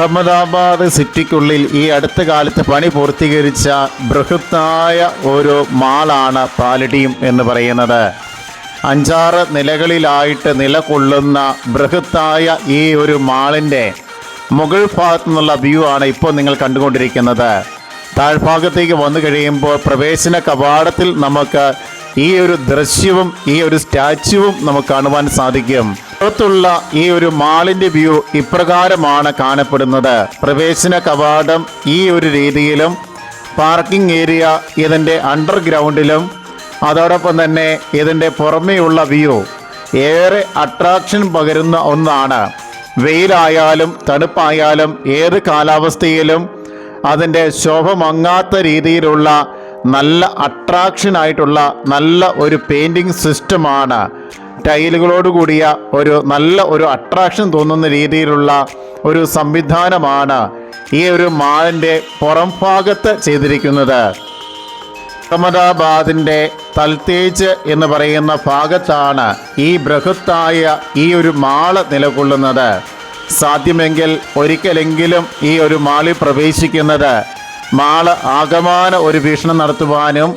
അഹമ്മദാബാദ് സിറ്റിക്കുള്ളിൽ ഈ അടുത്ത കാലത്ത് പണി പൂർത്തീകരിച്ച ബൃഹത്തായ ഒരു മാളാണ് പാലടിയും എന്ന് പറയുന്നത്. അഞ്ചാറ് നിലകളിലായിട്ട് നിലകൊള്ളുന്ന ബൃഹത്തായ ഈ ഒരു മാളിന്റെ മുകൾ ഭാഗത്തു നിന്നുള്ള വ്യൂ ആണ് ഇപ്പോൾ നിങ്ങൾ കണ്ടുകൊണ്ടിരിക്കുന്നത്. താഴ്ഭാഗത്തേക്ക് വന്നു കഴിയുമ്പോൾ പ്രവേശന കവാടത്തിൽ നമുക്ക് ഈ ഒരു ദൃശ്യവും ഈ ഒരു സ്റ്റാച്യുവും നമുക്ക് കാണുവാൻ സാധിക്കും. പുറത്തുള്ള ഈ ഒരു മാളിന്റെ വ്യൂ ഇപ്രകാരമാണ് കാണപ്പെടുന്നത്. പ്രവേശന കവാടം ഈ ഒരു രീതിയിലും പാർക്കിംഗ് ഏരിയ ഇതിന്റെ അണ്ടർഗ്രൗണ്ടിലും അതോടൊപ്പം തന്നെ ഇതിന്റെ പുറമേയുള്ള വ്യൂ ഏറെ അട്രാക്ഷൻ പകരുന്ന ഒന്നാണ്. വെയിലായാലും തണുപ്പായാലും ഏത് കാലാവസ്ഥയിലും അതിന്റെ ശോഭ മങ്ങാത്ത രീതിയിലുള്ള നല്ല അട്രാക്ഷൻ ആയിട്ടുള്ള നല്ല ഒരു പെയിന്റിംഗ് സിസ്റ്റമാണ് ടൈലുകളോട് കൂടിയ ഒരു നല്ല ഒരു അട്രാക്ഷൻ തോന്നുന്ന രീതിയിലുള്ള ഒരു സംവിധാനമാണ് ഈ ഒരു മാളിന്റെ പുറം ഭാഗത്ത് ചെയ്തിരിക്കുന്നത്. അഹമ്മദാബാദിന്റെ തൽത്തേജ് എന്ന് പറയുന്ന ഭാഗത്താണ് ഈ ബൃഹത്തായ ഈ ഒരു മാൾ നിലകൊള്ളുന്നത്. സാധ്യമെങ്കിൽ ഒരിക്കലെങ്കിലും ഈ ഒരു മാളിൽ പ്രവേശിക്കുന്നത്. മാൾ ആകമാന ഒരു വീക്ഷണം നടത്തുവാനും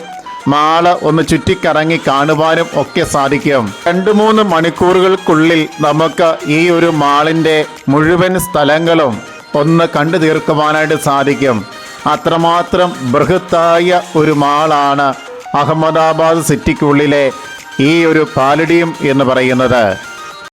മാൾ ഒന്ന് ചുറ്റിക്കറങ്ങി കാണുവാനും ഒക്കെ സാധിക്കും. രണ്ടു മൂന്ന് മണിക്കൂറുകൾക്കുള്ളിൽ നമുക്ക് ഈ ഒരു മാളിന്റെ മുഴുവൻ സ്ഥലങ്ങളും ഒന്ന് കണ്ടു തീർക്കുവാനായിട്ട് സാധിക്കും. അത്രമാത്രം ബൃഹത്തായ ഒരു മാളാണ് അഹമ്മദാബാദ് സിറ്റിക്കുള്ളിലെ ഈ ഒരു പാലടിയും എന്ന് പറയുന്നത്.